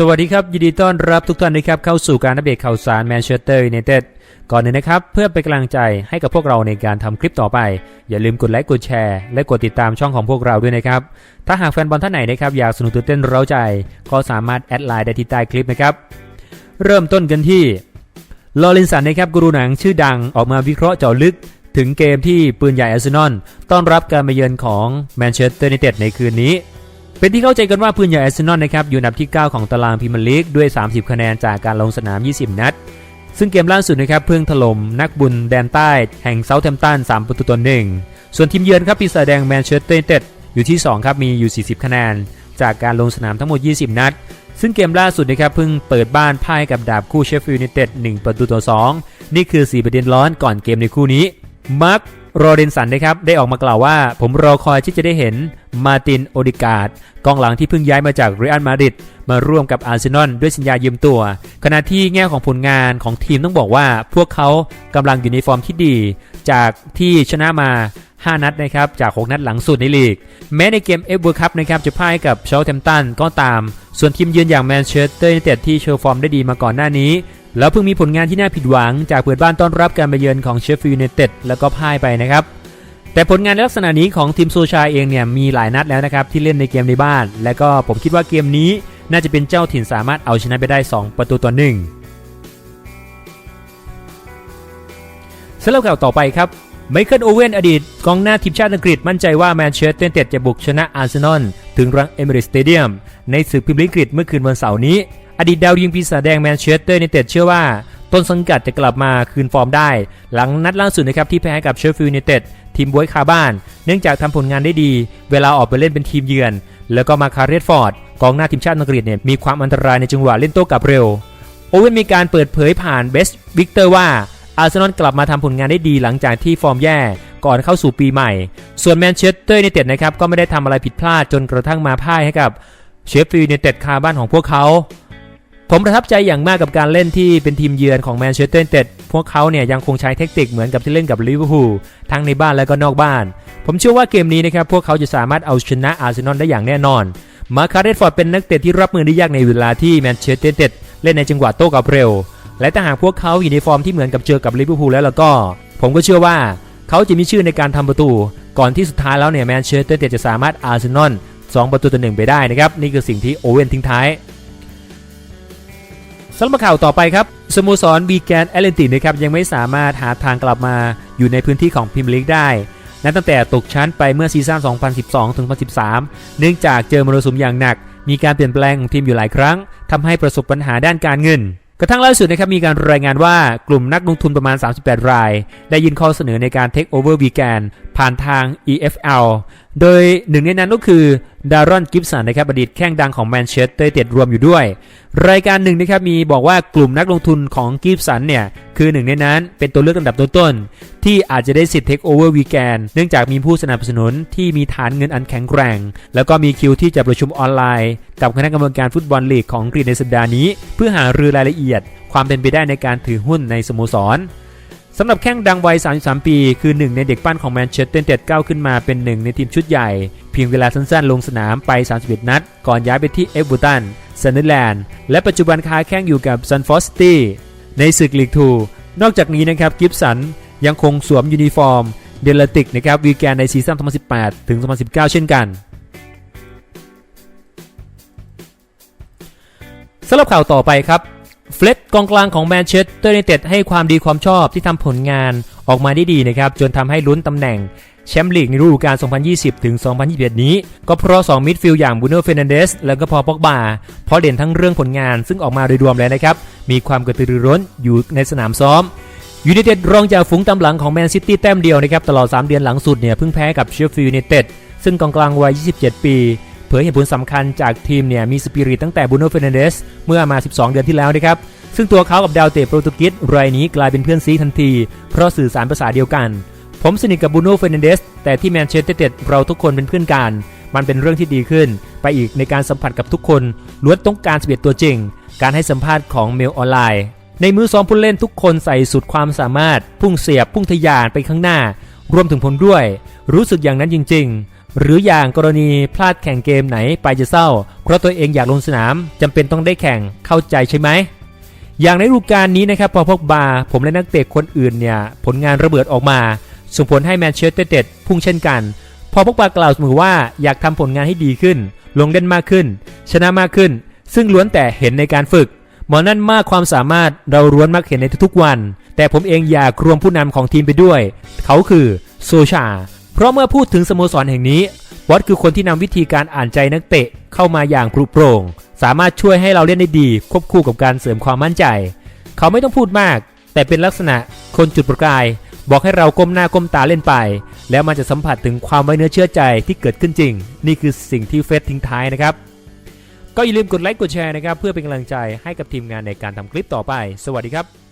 สวัสดีครับ ยินดีต้อนรับทุกท่านนะครับเข้าสู่การอัปเดตข่าวสารแมนเชสเตอร์ยูไนเต็ดก่อนอื่นนะครับ เพื่อเป็นกำลังใจให้กับพวกเราในการทำคลิปต่อไป อย่าลืมกดไลค์กดแชร์ และกดติดตามช่องของพวกเราด้วยนะครับ ถ้าหากแฟนบอลท่านไหนนะครับอยากสนุกตื่นเต้นเร้าใจ ก็สามารถแอดไลน์ได้ที่ใต้คลิปนะครับ เริ่มต้นกันที่ลอรินสันนะครับกูรูหนังชื่อดังออกมาวิเคราะห์เจาะลึก ถึงเกมที่ปืนใหญ่อาร์เซนอลต้อนรับการมาเยือนของแมนเชสเตอร์ยูไนเต็ดในคืนนี้ เป็นที่เข้าใจกันว่าปืนใหญ่อาร์เซนอลนะครับอยู่อันดับที่ 9 ของตารางพรีเมียร์ลีกด้วย 30 คะแนนจากการลงสนาม 20 นัด ซึ่งเกมล่าสุดนะครับเพิ่งถล่มนักบุญแดนใต้แห่งเซาท์แฮมป์ตัน3ประตูต่อหนึ่งส่วนทีมเยือนครับปีศาจแดงแมนเชสเตอร์ยูไนเต็ดอยู่ที่ 2 ครับมีอยู่ 40 คะแนน จากการลงสนามทั้งหมด 20 นัด ซึ่งเกมล่าสุดนะครับเพิ่งเปิดบ้านพ่ายกับดาบคู่เชฟฟิลด์ยูไนเต็ด1ประตูต่อ2นี่คือ 4 ประเด็นร้อนก่อนเกมในคู่นี้ มาร์คโรเดนสันนะครับได้ออกมากล่าวว่า ผมรอคอยที่จะได้เห็นมาตินโอดิกาดกองหลังที่เพิ่งย้ายมาจากเรอัลมาดริดมาร่วมกับอาร์เซนอลด้วยสัญญายืมตัว ขณะที่แง่ของผลงานของทีมต้องบอกว่า พวกเขากำลังอยู่ในฟอร์มที่ดี จากที่ชนะมา 5 นัดนะครับจาก 6 นัดหลังสุดในลีก แม้ในเกมเอฟเวอร์คัพนะครับจะพ่ายกับเชลแทมตันก็ตาม ส่วนทีมเยือนอย่างแมนเชสเตอร์ยูไนเต็ดที่โชว์ฟอร์มได้ดีมาก่อนหน้านี้ แล้วเพิ่งมีผลงานที่น่าผิดหวัง จากเปิดบ้านต้อนรับการมาเยือนของเชฟฟิลด์ยูไนเต็ดแล้วก็พ่ายไปนะครับ แต่ผลงานในลักษณะนี้ของทีมโซชาเองเนี่ยมีหลายนัดแล้วนะครับที่เล่นในเกมในบ้าน และก็ผมคิดว่าเกมนี้น่าจะเป็นเจ้าถิ่นสามารถเอาชนะไปได้ 2 ประตูต่อหนึ่งสำหรับข่าวต่อไปครับไมเคิลโอเว่นอดีตกองหน้าทีมชาติอังกฤษมั่นใจว่าแมนเชสเตอร์ยูไนเต็ดจะบุกชนะอาร์เซนอลถึงรังเอเมรตสเตเดียมในศึกพรีเมียร์ลีกอังกฤษเมื่อคืนวันเสาร์นี้ อดีตดาวยิงปีศาจแดงแมนเชสเตอร์ยูไนเต็ดเชื่อว่าต้นสังกัดจะกลับมาคืนฟอร์มได้ หลังนัดล่าสุดนะครับที่แพ้ให้กับเชฟฟิลด์ยูไนเต็ดทีมบวยคาบ้าน เนื่องจากทำผลงานได้ดี เวลาออกไปเล่นเป็นทีมเยือน แล้วก็มาคาเรตฟอร์ดกองหน้าทีมชาติอังกฤษเนี่ยมีความอันตรายในจังหวะเล่นโต้กลับเร็ว โอเว่นมีการเปิดเผยผ่านเบสวิกเตอร์ว่าอาร์เซนอลกลับมาทำผลงานได้ดีหลังจากที่ฟอร์มแย่ก่อนเข้าสู่ปีใหม่ ส่วนแมนเชสเตอร์ยูไนเต็ดนะครับก็ไม่ได้ทำอะไรผิดพลาดจนกระทั่งมาพ่ายให้กับเชฟฟิลด์ยูไนเต็ดคาบ้านของพวกเขา ผมประทับใจอย่างมากกับการเล่นที่เป็นทีมเยือนของแมนเชสเตอร์ยูไนเต็ดพวกเขาเนี่ยยังคงใช้เทคนิคเหมือนกับที่เล่นกับลิเวอร์พูลทั้งในบ้านและก็นอกบ้าน ผมเชื่อว่าเกมนี้นะครับพวกเขาจะสามารถเอาชนะอาร์เซนอลได้อย่างแน่นอน มาคาร์เรตฟอร์ดเป็นนักเตะที่รับมือได้ยากในเวลาที่แมนเชสเตอร์ยูไนเต็ดเล่นในจังหวะโต้กลับเร็ว และถ้าหากพวกเขาอยู่ในฟอร์มที่เหมือนกับเจอกับลิเวอร์พูลแล้วแล้วก็ ผมก็เชื่อว่าเขาจะมีชื่อในการทำประตู ก่อนที่สุดท้ายแล้วเนี่ยแมนเชสเตอร์ยูไนเต็ดจะสามารถอาร์เซนอล2ประตูต่อหนึ่งไปได้นะครับนี่คือสิ่งที่โอเว่นทิ้งท้าย สำหรับข่าวต่อไปครับสโมสรบีแกนแอตเลนติกนะครับยังไม่สามารถหาทางกลับมาอยู่ในพื้นที่ของพรีเมียร์ลีกได้ นับตั้งแต่ตกชั้นไปเมื่อซีซั่น 2012-2013 เนื่องจากเจอมรสุมอย่างหนัก มีการเปลี่ยนแปลงของทีมอยู่หลายครั้งทำให้ประสบปัญหาด้านการเงิน กระทั่งล่าสุดนะครับมีการรายงานว่ากลุ่มนักลงทุนประมาณ 38 ราย ได้ยินข้อเสนอในการเทคโอเวอร์บีแกน ผ่านทาง EFL โดยหนึ่งในนั้นก็คือดารอนกิฟสันนะครับอดีตแข้งดังของแมนเชสเตอร์เต็ดรวมอยู่ด้วย รายการหนึ่งนะครับมีบอกว่ากลุ่มนักลงทุนของกิฟสันเนี่ย คือหนึ่งในนั้นเป็นตัวเลือกลำดับต้นๆที่อาจจะได้สิทธิ์เทคโอเวอร์วีแกนเนื่องจากมีผู้สนับสนุนที่มีฐานเงินอันแข็งแกร่ง แล้วก็มีคิวที่จะประชุมออนไลน์ กับคณะกรรมการฟุตบอลลีกของกรีกในสัปดาห์นี้ เพื่อหารือรายละเอียด ความเป็นไปได้ในการถือหุ้นในสโมสร สำหรับแข้งดังวัย 33 ปี คือหนึ่งในเด็กปั้นของแมนเชสเตอร์เต็ดก้าวขึ้นมาเป็นหนึ่งในทีมชุดใหญ่ เพียงเวลาสั้นๆ ลงสนามไป 31 นัด ก่อนย้ายไปที่เอฟเวอร์ตันซันเดอร์แลนด์ และปัจจุบันค้าแข้งอยู่กับซันฟอสตี้ในศึกลีกทูนอกจากนี้นะครับกิฟสันยังคงสวมยูนิฟอร์ม เดลติกนะครับวีแกนในซีซั่น 2018 ถึง 2019 เช่นกันสำหรับข่าวต่อไปครับ เฟล็ดกองกลางของแมนเชสเตอร์ยูไนเต็ดให้ความดีความชอบที่ทำผลงานออกมาได้ดีนะครับ จนทำให้ลุ้นตำแหน่งแชมป์ลีกในฤดูกาล 2020 ถึง 2021 นี้ ก็เพราะ 2 มิดฟิลด์อย่างบูโน่เฟรนันเดส แล้วก็พอปอกบา เพราะเด่นทั้งเรื่องผลงานซึ่งออกมาโดยรวมแล้วนะครับ มีความกระตือรือร้นอยู่ในสนามซ้อมยูไนเต็ดรองจากฝูงตำหลังของแมนซิตี้แต้มเดียวนะครับ ตลอด 3 เดือนหลังสุดเนี่ยเพิ่งแพ้กับเชฟฟิลด์ยูไนเต็ดซึ่งกองกลางวัย 27 ปี เผยเหตุผลสำคัญจากทีมเนี่ยมีสปิริตตั้งแต่บูโนเฟรนเดสเมื่อมา 12 เดือนที่แล้วนะครับ ซึ่งตัวเขากับดาวเตะโปรตุเกสรายนี้กลายเป็นเพื่อนซีทันที เพราะสื่อสารภาษาเดียวกัน ผมสนิทกับบูโนเฟรนเดสแต่ที่แมนเชสเตอร์เต็ดเราทุกคนเป็นเพื่อนกัน มันเป็นเรื่องที่ดีขึ้น ไปอีกในการสัมผัสกับทุกคนล้วนต้องการสเบียดตัวจริง การให้สัมภาษณ์ของเมลออนไลน์ในมือซ้อมผู้เล่นทุกคนใส่สุดความสามารถ พุ่งเสียบพุ่งทะยานไปข้างหน้ารวมถึงผมด้วย รู้สึกอย่างนั้นจริง หรืออย่างกรณีพลาดแข่งเกมไหนไปจะเศร้า เพราะตัวเองอยากลงสนามจำเป็นต้องได้แข่งเข้าใจใช่ไหมอย่างในฤดูกาลนี้นะครับพอพกบาผมและนักเตะคนอื่นเนี่ยผลงานระเบิดออกมา ส่งผลให้แมนเชสเตอร์เต็ดพุ่งเช่นกัน พอพกบากล่าวเสมอว่าอยากทำผลงานให้ดีขึ้น ลงเล่นมากขึ้น ชนะมากขึ้น ซึ่งล้วนแต่เห็นในการฝึกหมอนั่นมากความสามารถเราล้วนมักเห็นในทุกๆวัน แต่ผมเองอยากรวมผู้นำของทีมไปด้วย เขาคือโซชา เพราะเมื่อพูดถึงสโมสรแห่งนี้วอตคือคนที่นำวิธีการอ่านใจนักเตะเข้ามาอย่างปรุโปร่ง สามารถช่วยให้เราเล่นได้ดี ควบคู่กับการเสริมความมั่นใจ เขาไม่ต้องพูดมาก แต่เป็นลักษณะคนจุดประกาย บอกให้เราก้มหน้าก้มตาเล่นไป แล้วมันจะสัมผัสถึงความไว้เนื้อเชื่อใจที่เกิดขึ้นจริง นี่คือสิ่งที่เฟสทิ้งท้ายนะครับ ก็อย่าลืมกดไลค์กดแชร์นะครับ เพื่อเป็นกำลังใจให้กับทีมงานในการทำคลิปต่อไป สวัสดีครับ